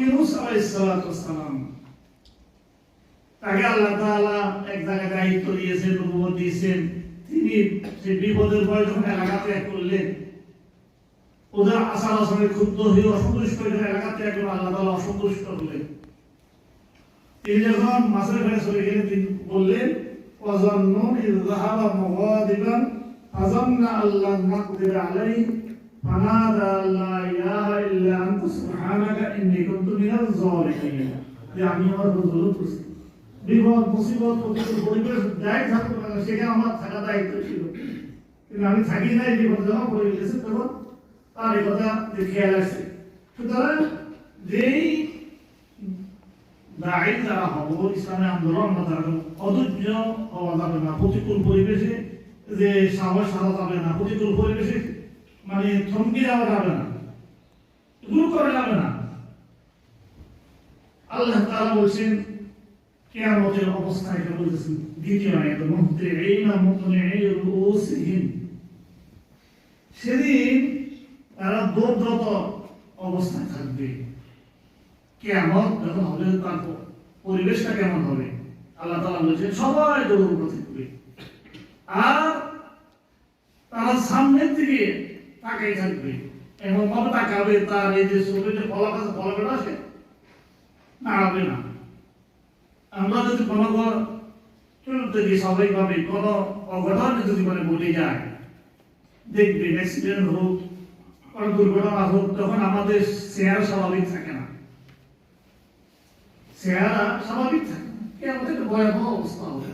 ইউনুস আলাইহিস সালাতু সালাম তাকে আল্লাহ তাআলা এক জায়গায় দায়িত্ব দিয়েছেন নবুয়ত দিয়েছেন। তিনি সেই বিপদের ভয় যখন এলাকা ত্যাগ করলেন, ওদের আচার আচরণে ক্ষুব্ধ হয়ে অসন্তুষ্ট হয়ে এলাকা ত্যাগ করে আল্লাহ তাআলা অসন্তুষ্ট হলেন। তিনি যখন মাছের ঘরে চলে গেলেন, তিনি বললেন ওয়াজান্নু ইয যাহাবা মুগাদিবান ফাজান্না আল্লাহ নাকদির আলাইহি ফানাদা লা ইলাহা ইল্লা আনতা সুবহানাকা ইন্নী কুনতু মিনাজ জালিমিন যে আমি আমার বন্ধু করছি বিপদ, মুসিবত প্রতিকূল পরিবেশ, যাই থাকুক না সেখানে আমার থাকা দায়িত্ব ছিল। কিন্তু আমি থাকি নাই, বিপদ যখন পড়ে গেছে, তখন তার এই কথা যে খেয়াল আসছে সুতরাং যেই দায়ী যারা হব, ইসলামী আন্দোলন আমরা তারা অধৈর্য হওয়া যাবে না, প্রতিকূল পরিবেশে যে সাহস সারা যাবে না, প্রতিকূল পরিবেশে মানে থমকে যাওয়া যাবে না। দূর করা যাবে না। আল্লাহ তাআলা বলছেন অবস্থা এটা দ্বিতীয় সেদিন তারা অবস্থায় থাকবে। কেমন যখন হবে, তার পরিবেশটা কেমন হবে? আল্লাহ তালা বলছেন, সবাই দৌড় থাকবে। আর তারা সামনের দিকে তাকাই থাকবে এমন ভাবে তাকাবে তার এই যে যে ফলাক আছে ফলাকটা আছে? নাড়াবে না। আমরা যদি কোনো গিয়ে স্বাভাবিকভাবে কোনো অঘটন যদি মানে বলে যায়, দেখবে অ্যাক্সিডেন্ট হোক কোনো দুর্ঘটনা হোক, তখন আমাদের চেহারা স্বাভাবিক থাকে না। চেহারা স্বাভাবিক থাকে আমাদের ভয়াবহ অবস্থা হবে?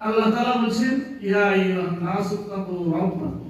আল্লাহ তাআলা বলছেন, ইয়া আইয়ুহান নাসু তাকু রাব্বাকুম।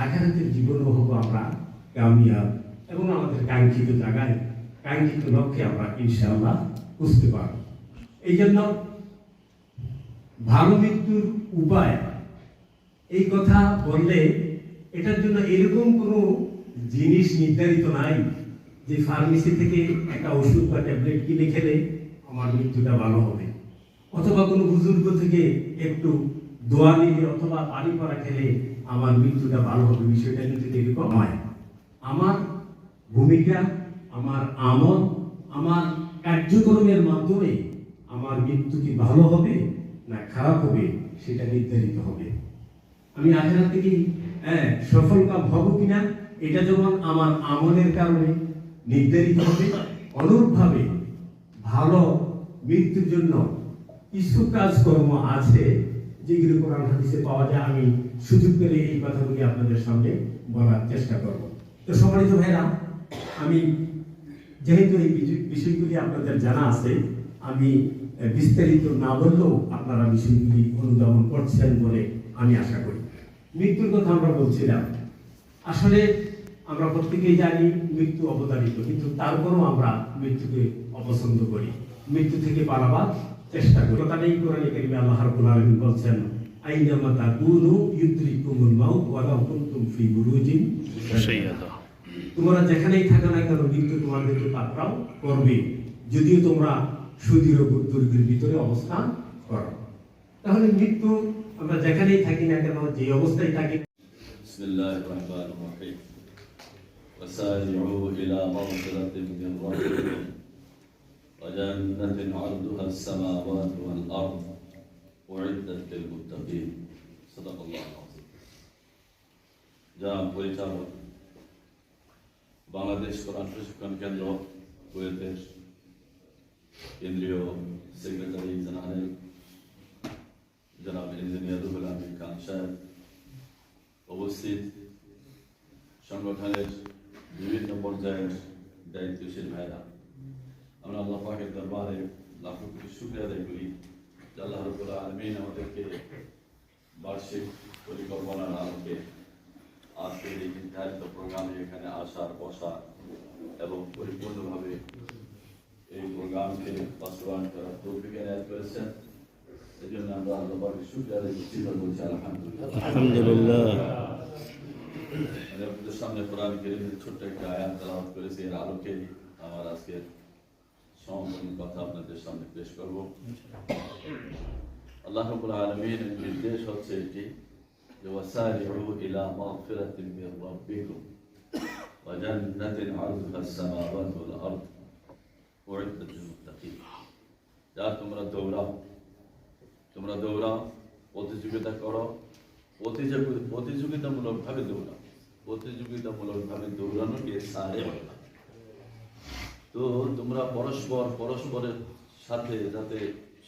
আঘাতের জীবন হব আমরা কামিয়াব এবং আমাদের কাঙ্ক্ষিত জায়গায়, কাঙ্ক্ষিত লক্ষ্যে আমরা ইনশাআল্লাহ বুঝতে পারব। এই জন্য ভালো মৃত্যুর উপায়, এই কথা বললে এটার জন্য এরকম কোনো জিনিস নির্ধারিত নাই যে ফার্মেসি থেকে একটা ওষুধ বা ট্যাবলেট কিনে খেলে আমার মৃত্যুটা ভালো হবে। অথবা কোনো বুজুর্গ থেকে একটু দোয়া নিলে অথবা পানি পড়া খেলে আমার মৃত্যুটা ভালো হবে বিষয়টা কিন্তু এরকম নয়। আমার ভূমিকা আমার আমল আমার কার্যক্রমের মাধ্যমে আমার মৃত্যু কি ভালো হবে না খারাপ হবে সেটা নির্ধারিত হবে। আমি আখেরা থেকে হ্যাঁ, সফল কাম হব কিনা এটা যেমন আমার আমলের কারণে নির্ধারিত হবে অনুরূপভাবে ভালো মৃত্যুর জন্য কিছু কাজকর্ম আছে যেগুলো কোরআন হাদিসে পাওয়া যায়, আমি সুযোগ পেলে এই কথাগুলি আপনাদের সামনে বলার চেষ্টা করব। তো সম্মানিত ভাইরা, আমি যেহেতু এই বিষয়গুলি আপনাদের জানা আছে, আমি বিস্তারিত না বললেও আপনারা বিষয়গুলি অনুধাবন করছেন বলে আমি আশা করি। মৃত্যুর কথা আমরা বলছিলাম। আসলে আমরা প্রত্যেকেই জানি মৃত্যু অবতারিত, কিন্তু তারপরও আমরা মৃত্যুকে অপছন্দ করি। মৃত্যু থেকে পালাবার চেষ্টা করি কথা নেই কোরআনে কারিমে আল্লাহ রাব্বুল আলামিন বলছেন আইনামা তাকুনু ইউদরিকুমুল মাউত ওয়া লাউ কুনতুম ফি বুরুজিন সৈয়দা তোমরা যেখানেই থাকো না কেন মৃত্যু তোমাদেরকে পাকড়াও করবে যদিও তোমরা সুদৃঢ় দুর্গের ভিতরে অবস্থান করো তাহলে মৃত্যু আমরা যেখানেই থাকি না কেন যে অবস্থায় থাকি بسم الله الرحمن الرحيم وسارعوا إلى مغفرة من ربكم وجنة عرضها السماوات والأرض أعدت للمتقين صدق الله العظيم যা পরিচালক বাংলাদেশ কোরআন প্রশিক্ষণ কেন্দ্র কুয়েতের কেন্দ্রীয় সেক্রেটারি জেনারেল জনাব ইঞ্জিনিয়ার রুহুল আমিন খান সাহেব উপস্থিত সংগঠনের বিভিন্ন পর্যায়ের দায়িত্বশীল ভাইরা আমরা আল্লাহ পাকের দরবারে লাখো কোটি শুক্রিয়া আদায় করি যে আল্লাহ রবুল আলমিন আমাদেরকে বার্ষিক পরিকল্পনার আলোকে আজকের এই নির্ধারিত প্রোগ্রামে এখানে আসার বসার এবং পরিপূর্ণভাবে এই প্রোগ্রামকে বাস্তবায়ন করার তৌফিক এনায়ত করেছেন এই জন্য আমরা আল্লাহ পাকের শুকরিয়া আদায় করছি বা বলছি আলহামদুলিল্লাহ আলহামদুলিল্লাহ আমি আপনাদের সামনে কোরআন কেরিমের ছোট্ট একটা আয়াত তেলাওয়াত করেছি এর আলোকে আমার আজকের সমকালীন কথা আপনাদের সামনে পেশ করব আল্লাহ রাব্বুল আলামিনের নির্দেশ হচ্ছে এটি যে ওয়াসারিউ ইলা মাগফিরাতিন মির রাব্বিকুম ওয়া জান্নাতিন আরদুহা আস-সামাওয়াতু ওয়াল আরদ উইদ্দাত লিল মুত্তাকিন যা তোমরা দৌড়াও তোমরা দৌড়াও প্রতিযোগিতা করো প্রতিযোগি- প্রতিযোগিতামূলকভাবে দৌড়াও প্রতিযোগিতামূলকভাবে দৌড়ানোকে সারে বলা হয়। তো তোমরা পরস্পর, পরস্পরের সাথে যাতে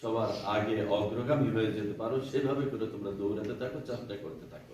সবার আগে অগ্রগামী হয়ে যেতে পারো, সেভাবে করে তোমরা দৌড়াতে থাকো চাপটা করতে থাকো।